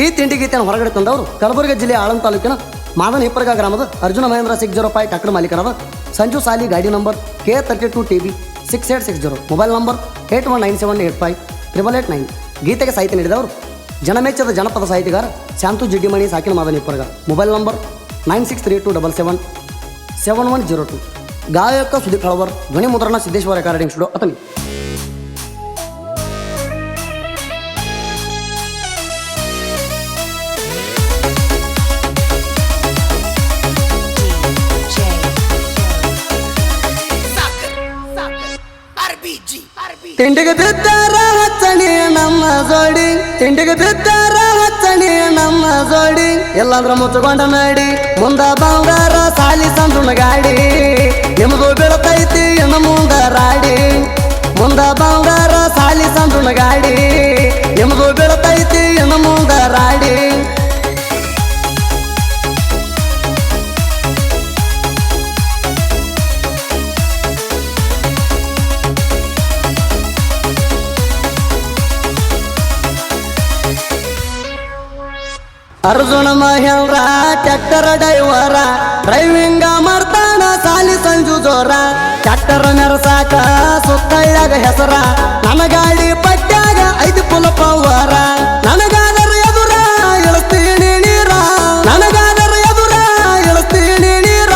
ಈ ತಿಂಡಿ ಗೀತೆಯನ್ನು ಹೊರಗಡೆ ತಂದವರು ಕಲಬುರಗಿ ಜಿಲ್ಲೆಯ ಆಳಂದ ತಾಲೂಕಿನ ಮಾದನ ಹಿಪ್ಪರ್ಗ ಗ್ರಾಮದ Arjun Mahindra six zero five tractor ಮಾಲೀಕರಾದ Sanju Sali ಗಾಡಿ number K thirty two T B six eight six zero mobile number eight one nine seven eight five triple eight nine ಗೀತೆಗೆ ಸಾಹಿತ್ಯ ನೀಡಿದವರು ಜನಮೆಚ್ಚದ ಜನಪದ ಸಾಹಿತಿಗಾರ Shantu Jiddimani ಸಾಕಿನ Madana Hipparga mobile number nine six three two double seven seven one zero two ಗಾಯಕ ಸುದೀಪ್ ಹಳವರ್ ಧ್ವನಿ ಮುದ್ರಣ Siddeshwara recording studio Athani ತಿಂಡಿಗೆ ಬಿದ್ದಾರ ಹಚ್ಚಣಿ ನಮ್ಮ ಜೋಡಿ. ತಿಂಡಿಗೆ ಬಿದ್ದಾರ ಹಚ್ಚಣಿ ನಮ್ಮ ಜೋಡಿ. ಎಲ್ಲಾಂದ್ರ ಮುಚ್ಚಕೊಂಡ ನಡಿ, ಮುಂದ ಬಂಗಾರ ಸಾಲಿ ಸಂದುಣ ಗಾಡಿ. ನಿಮಗೂ ಬೀಳತೈತಿ ಇನ್ನು ಮುಂದ ರಾಡಿ. ಮುಂದ ಬಂಗಾರ ಸಾಲಿ ಸಂದುಣ ಗಾಡಿ. ಅರ್ಜುನ ಮಹೇಂದ್ರ ಟ್ಯಾಕ್ಟರ್ ಡೈವರ ಡ್ರೈವಿಂಗ ಮಾಡ್ತಾನ ಸಾಲಿ ಸಂಜು ಜೋರ ಟ್ಯಾಕ್ಟರ್ ನರಸಾಕ ಸುತ್ತಳ್ಯಾಗ ಹೆಸರ ನನ್ನ ಗಾಡಿ ಪಟ್ಟ್ಯಾಗ ಐದು ಪುಲ ಪವರ, ನನಗಾದರ ಎದುರ ಇಳಿಸ್ತೀನಿ ನೀರ, ನನಗಾದರ ಎದುರ ಇಳಿಸ್ತೀನಿ ನೀರ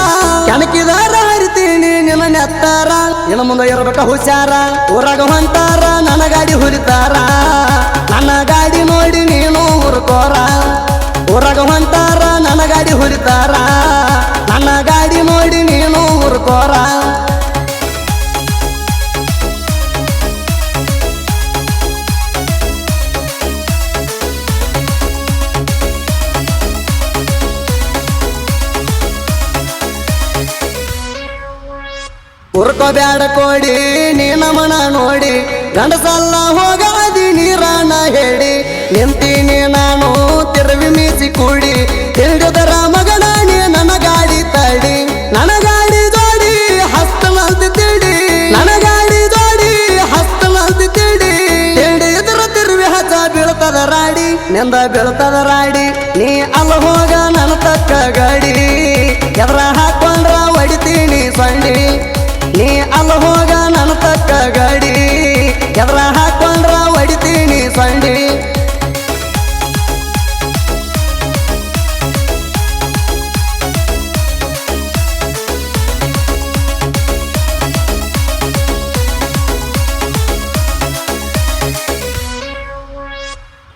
ಕೆಣಕಿದಾರ ಹರಿತೀನಿ ನಿನ್ನ ನೆತ್ತಾರ ಇನ್ನು ಮುಂದೆ ಇರ್ಬೇಕ ಹುಷಾರ, ಊರಾಗ ಹೊಂಟಾರ, ನನ್ನ ಗಾಡಿ ಹುರಿತಾರ, ನನ್ನ ಗಾಡಿ ನೋಡಿ ನೀನು ಹುರ್ಕೋರ. ಹುರಿತಾರ ನನ್ನ ಗಾಡಿ ನೋಡಿ ನೀನು ಹುರ್ಕೋರ ಉರ್ಕೋಬ್ಯಾಡ ಕೋಡಿ ನೀನ ಮನ ನೋಡಿ. ಗಂಡಸಲ್ಲ ಹೋಗಾದಿ ನೀರಾನ ಹೇಳಿ. ನಿಂತೀನಿ ನಾನು ತಿರುವಿ ಮೀಸಿ ಕೂಡಿ. ತಿಳಿದರ ಬೆಳ್ತದ ಬೀಳ್ತದ ರಾಡಿ. ನೀ ಅಲ್ಲ ಹೋಗ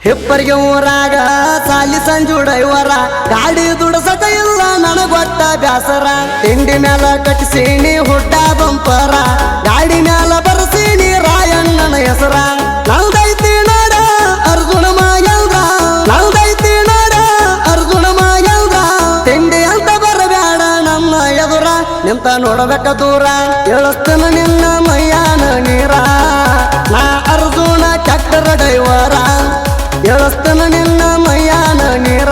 ಹಿಪ್ಪರಿಗೆ ಊರಾಗ ಸಾಲಿ ಸಂಜು ಡೈವರ ಗಾಡಿ ದುಡಸಕ ಇಲ್ಲ ನನಗೊಟ್ಟ ಬ್ಯಾಸರ. ತಿಂಡಿ ಮ್ಯಾಲ ಕಟ್ಟಿಸೀನಿ ಹುಟ್ಟ ಬಂಪರ, ಗಾಡಿ ಮ್ಯಾಲ ಬರಸೀನಿ ರಾಯಣ್ಣನ ಹೆಸರ. ನಲ್ದೈತಿ ನೋಡ ಅರ್ಜುನ ಮಾಯಲ್ದ ನಲ್ದೈತಿ ನೋಡ ಅರ್ಜುನ ಮಾಯಲ್ದ ತಿಂಡಿ ಅಂತ ಬರಬೇಡ ನಮ್ಮ ಎದುರ, ನಿಂತ ನೋಡಬೇಕ ದೂರ. ಎಳಸ್ತನ ನಿನ್ನ ಮೈಯಾನ ನೀರ. ನಾ ಅರ್ಜುನ ಚಕ್ರ ಡೈವರ ಎಳಸ್ತನ ನಿನ್ನ ಮಯಾನ ನೀರ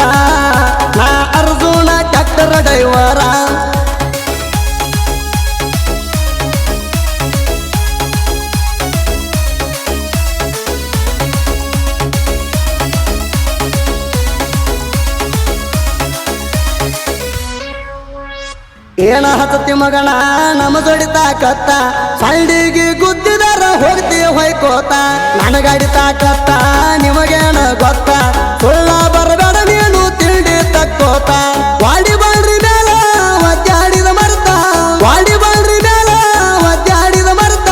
ಏನ ಹತ್ತತಿ ಮಗಣ ನಮ್ಮ ಜೋಡಿ ಕತ್ತ? ಸೈಡಿಗೆ ಗುದ್ದಿದಾರ ಹೋಗ್ತಿ ಹೊಯ್ಕೋತ. ನನಗಡಿತ ಕತ್ತ, ನಿಮಗೇನ ಗೊತ್ತ? ಸುಳ್ಳ ಬರಬೇಡ ನೀನು ತಿಂಡಿ ತಕ್ಕೋತ. ವಾಡಿ ಬಳ್ರಿ ಮೇಲ ಒದ್ದಾಡಿದ ಮರ್ತ. ವಾಡಿ ಬಳ್ರಿ ಮೇಲ ಒದ್ದಾಡಿದ ಮರ್ತ.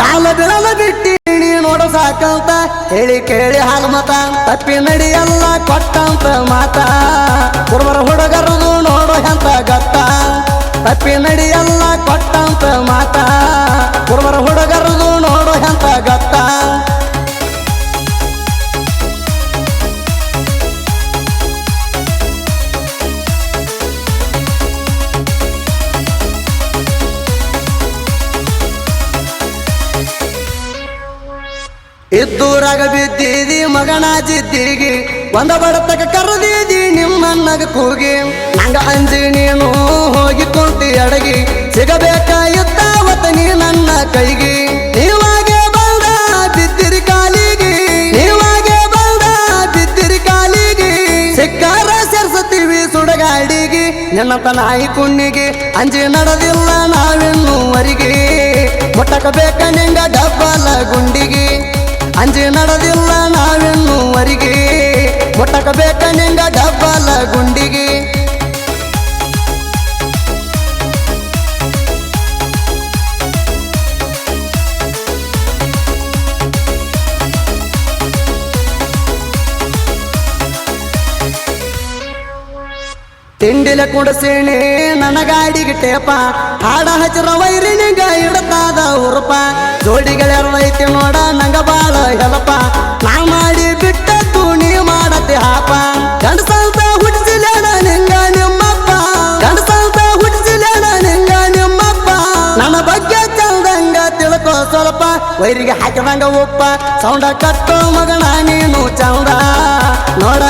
ಕಾಲ ಬಿಡಲ ಬಿಟ್ಟಿ ನೀ ನೋಡ ಸಾಕಂತ. ಹೇಳಿ ಕೇಳಿ ಹಾಲು ಮತ. ತಪ್ಪಿ ನಡಿಯಲ್ಲ ಕೊಟ್ಟಂತ ಮಾತ. ಹುಡುಗರು ನೋಡು ಎಂತ ಗತ್ತ. ತಪ್ಪಿ ನಡಿಯಲ್ಲ ಕೊಟ್ಟಂತ ಮಾತ. ಕುರುಬರ ಹುಡುಗರದು ನೋಡು ಎಂತ ಗತ್ತ. ಇದ್ದೂರಾಗ ಬಿದ್ದೀರಿ ಮಗನ ಜಿದ್ದಿಗಿ ಒಂದ ಬಡತಕ ಕರೆದಿದಿ ನಿಮ್ಮನ್ನಗ ಕೂಗಿ. ನಂಗ ಅಂಜಿ ನೀನು ಹೋಗಿ ಕುಂತಿ ಅಡಗಿ. ಸಿಗಬೇಕಾಯುತ್ತ ಒತ್ತ ನೀ ನನ್ನ ಕೈಗಿ. ನೀವಾಗೆ ಬಂದ ಬಿದ್ದಿರಿ ಕಾಲಿಗೆ. ನೀವಾಗೆ ಬಂದ ಬಿದ್ದಿರಿ ಕಾಲಿಗೆ. ಸಿಕ್ಕಾರ ಸೇರ್ಸತೀವಿ ಸುಡಗಾಡಿಗೆ. ನನ್ನ ತನಾಯಿ ಕುಣ್ಣಿಗೆ. ಅಂಜಿ ನಡೆದಿಲ್ಲ ನಾವಿನ್ನೂವರಿಗೆ ಮೊಟಕ ಬೇಕ ನಿಂಗ ಡಬ್ಬಲ ಗುಂಡಿಗೆ. ಅಂಜಿ ನಡೆದಿಲ್ಲ ನಾವಿನ್ನೂವರಿಗೆ ಮುಟ್ಟಕ ಬೇಕ ನಿಂಗ ಡಬ್ಬಲ ಗುಂಡಿಗೆ. ತಿಂಡಿಲ ಕುಡಸೇಣಿ ನನ್ನ ಗಾಡಿಗೆ ಟೇಪ. ಹಾಡ ಹಚ್ಚಿರ ವೈರಿನಿಗ ಇಡತಾದ ಉರುಪ. ಐತಿ ನೋಡ, ನಂಗ ಬಾಳ ಹೆಲಪ. ನಾ ಮಾಡಿ ಬಿಟ್ಟದ್ದು ನೀ ಮಾಡತಿ ಹಾಪ. ಗಂಡಸಂತ ಹುಟ್ಟಿಸಿಲೇನ ನಿಂಗ ನಿಮ್ಮಪ್ಪ? ಗಂಡಸಂತ ಹುಟ್ಟಿಸಿಲೇನ ನಿಂಗ ನಿಮ್ಮಪ್ಪ? ನನ್ನ ಬಗ್ಗೆ ಚಂದಂಗ ತಿಳ್ಕೋ ಸ್ವಲ್ಪ. ವೈರಿಗೆ ಹಾಕಿದಂಗ ಉಪ್ಪ ಸೌಂಡ ಕಟ್ಟೋ ಮಗನ ನೀನು ಚೌಡ. ನೋಡ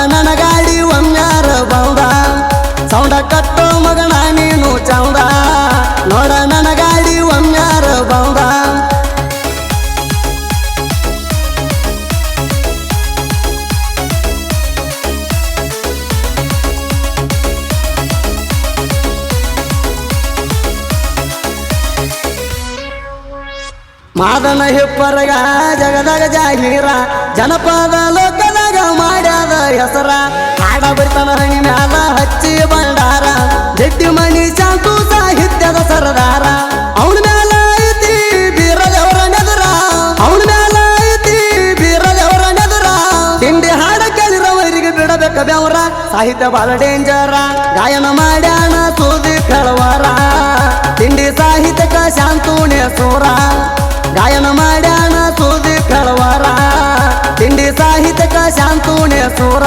ಮಾದನ ಹೆಪ್ಪರಗ ಜಗದಾಗ ಜಾಗೀರ ಜನಪದ ಲೋಕದಾಗ ಮಾಡ್ಯಾದ ಹೆಸರ. ಹಾಡ ಬರ್ತನ ಹಣಿ ಮ್ಯಾಲ ಹಚ್ಚಿ ಬಂಡಾರ. ಜಟ್ಟಿ ಮಣಿ ಚಾಕು ಸಾಹಿತ್ಯದ ಸರದಾರ. ಅವನ ಮ್ಯಾಲ ಐತಿ ಬೀರದವರ ನೆದರ ಅವನ ಮ್ಯಾಲ ಐತಿ ಬೀರದವರ ನೆದರ ತಿಂಡಿ ಹಾಡ ಕೇಳಿರವರಿಗೆ ಬಿಡಬೇಕ ಬೆವರ ಸಾಹಿತ್ಯ ಬಾಳ ಡೇಂಜರ. ಗಾಯನ ಮಾಡ್ಯಾನ ಸೋದಿ ಕಳವರ. ತಿಂಡಿ ಸಾಹಿತ್ಯಕ ಶಾಂತೂಣೆ ಸೂರ. ಗಾಯನ ಮಾಡ್ಯಾನ ಸೂದಿ ಕಳವಾರ ತಿಂಡಿ ಸಾಹಿತ್ಯಕ ಶಾಂತೂಣೆ ಸೂರ.